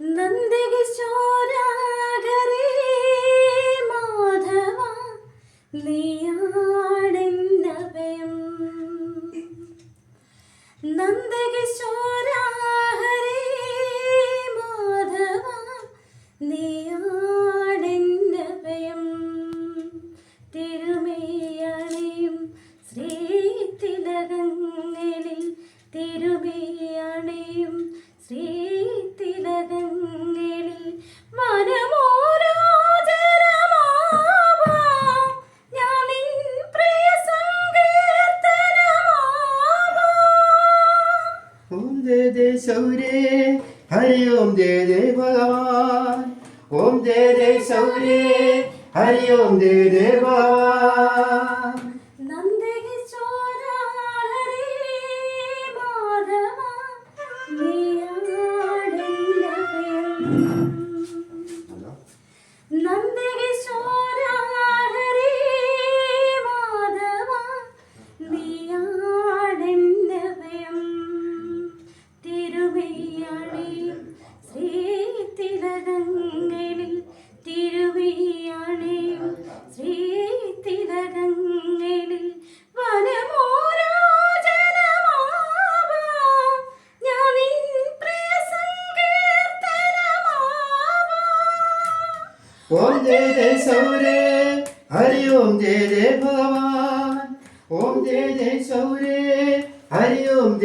നന്ദകിശോരാഗരേ മാധവ നീയാണെന്നഭയം നന്ദകിശോരാഹരേ മാധവ നീയാണെന്നഭയം തിരുമേയണയും ശ്രീതിലകങ്ങളിൽ തിരുമേയണയും ജയ ജയ ശൗരേ ഹരി ഓം ജയ ജയ ഭഗവാൻ. ഓം ജയ ജയ ശൗരേ ഹരി ഓം ജയ ജയ ഭഗവാൻ. ശ്രീതിലകങ്ങളിൽ വനമോരോചനമാവാം. ഞാൻ നിൻ പ്രിയ സങ്കീർത്തനമാവാം ഓം ജയ ജയ ശൗരേ ഹരി ഓം ജയ ജയ ഭഗവാൻ. ഓം ജയ ജയ ശൗരേ ഹരി ഓം